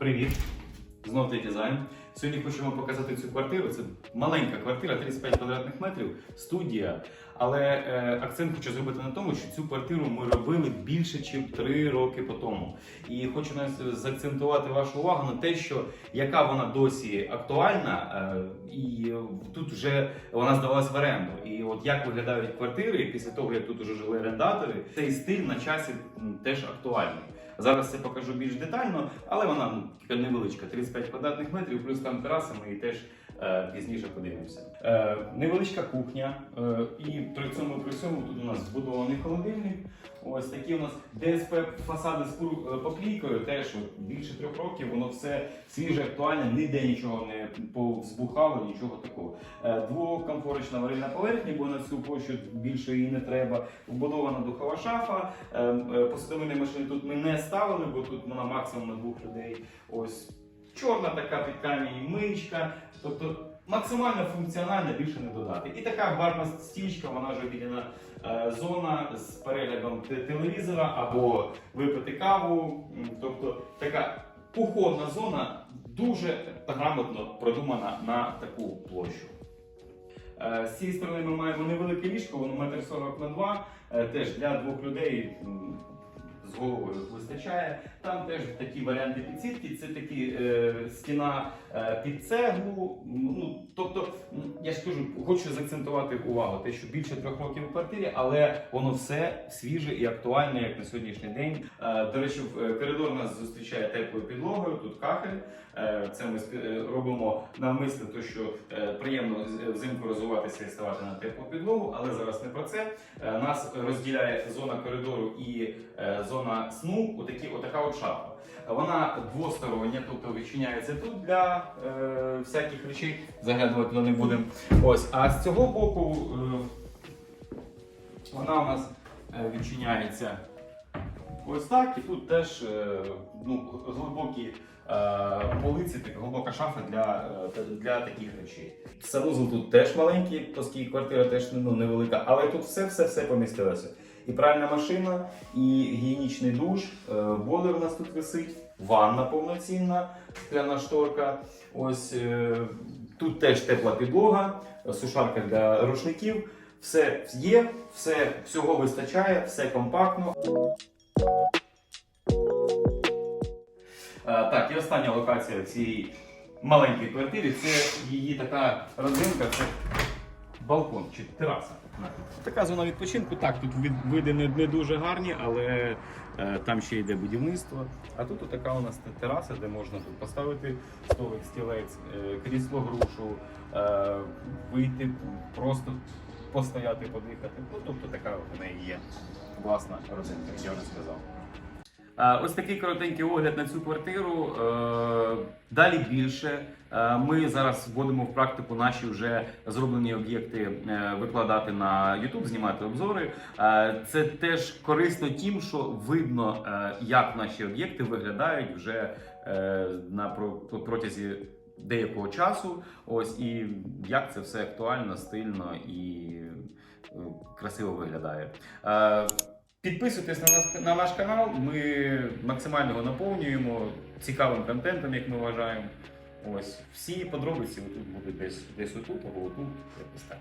Привіт! Знов ти дизайн. Сьогодні хочемо показати цю квартиру. Це маленька квартира, 35 квадратних метрів, студія. Але е, акцент хочу зробити на тому, що цю квартиру ми робили більше, ніж 3 роки по тому. І хочу нас заакцентувати вашу увагу на те, що яка вона досі актуальна, е, і тут вже вона здалась в оренду. І от як виглядають квартири після того, як тут вже жили орендатори, цей стиль на часі теж актуальний. Зараз це покажу більш детально, але вона ну, невеличка, 35 квадратних метрів, плюс там тераса, ми її теж пізніше подивимося. Е, невеличка кухня, е, і при цьому при цьому тут у нас збудований холодильник. Ось такі у нас ДСП фасади з е, поклійкою, теж більше трьох років, воно все свіже, актуальне, ніде нічого не повзбухало, нічого такого. Е, Двокомфорочна варильна поверхня, бо на цю площу більше її не треба. Вбудована духова шафа. Е, е, Посудовини машини тут ми не ставили, бо тут вона максимум на двох людей. Ось чорна така під камінь мичка. Тобто максимально функціональна, більше не додати. І така барна стічка, вона ж обідена е, зона з переглядом телевізора або випити каву. Тобто така походна зона дуже грамотно продумана на таку площу. Е, З цієї сторони ми маємо невелике ліжко, воно метр 40 на 2, е, теж для двох людей з головою вистачає. Там теж такі варіанти підсітки, це такі е, стіна е, під цеглу. Ну, тобто, я ж кажу, хочу заакцентувати увагу, те, що більше трьох років у квартирі, але воно все свіже і актуальне, як на сьогоднішній день. Е, до речі, е, коридор нас зустрічає теплою підлогою, тут кахель. Е, Це ми е, робимо навмисно, то що е, приємно взимку розвиватися і ставати на теплу підлогу, але зараз не про це. Е, Нас розділяє зона коридору і е, зона сну, отакі, отака от шафа. Вона двостороння, тобто відчиняється тут для е, всяких речей. Заглядувати туди не будемо. Ось, а з цього боку е, вона у нас е, відчиняється ось так, і тут теж е, ну, глибокі е, полиці, глибока шафа для, е, для таких речей. Санузел тут теж маленький, оскільки квартира теж ну, невелика, але тут все-все-все помістилося. І пральна машина, і гігієнічний душ, бойлер у нас тут висить, ванна повноцінна, скляна шторка. Ось тут теж тепла підлога, сушарка для рушників. Все є, все, всього вистачає, все компактно. Так, і остання локація цієї маленької квартири це її така родинка, це балкон чи тераса. Така зона відпочинку. Так, тут види не, дуже гарні, але е, там ще йде будівництво. А тут така у нас тераса, де можна тут поставити столик, стілець, е, крісло грушу, е, вийти, просто постояти, подихати. Ну, тобто така в неї є власна родинка, як я вже сказав. Е, Ось такий коротенький огляд на цю квартиру. Е, Далі більше. Е, Ми зараз вводимо в практику наші вже зроблені об'єкти викладати на YouTube, знімати обзори. Це теж корисно тим, що видно, як наші об'єкти виглядають вже на протязі деякого часу. Ось і як це все актуально, стильно і красиво виглядає. Підписуйтесь на наш, на наш канал, ми максимально його наповнюємо цікавим контентом, як ми вважаємо. Ось всі подробиці тут будуть десь десь отут або отут, якось так.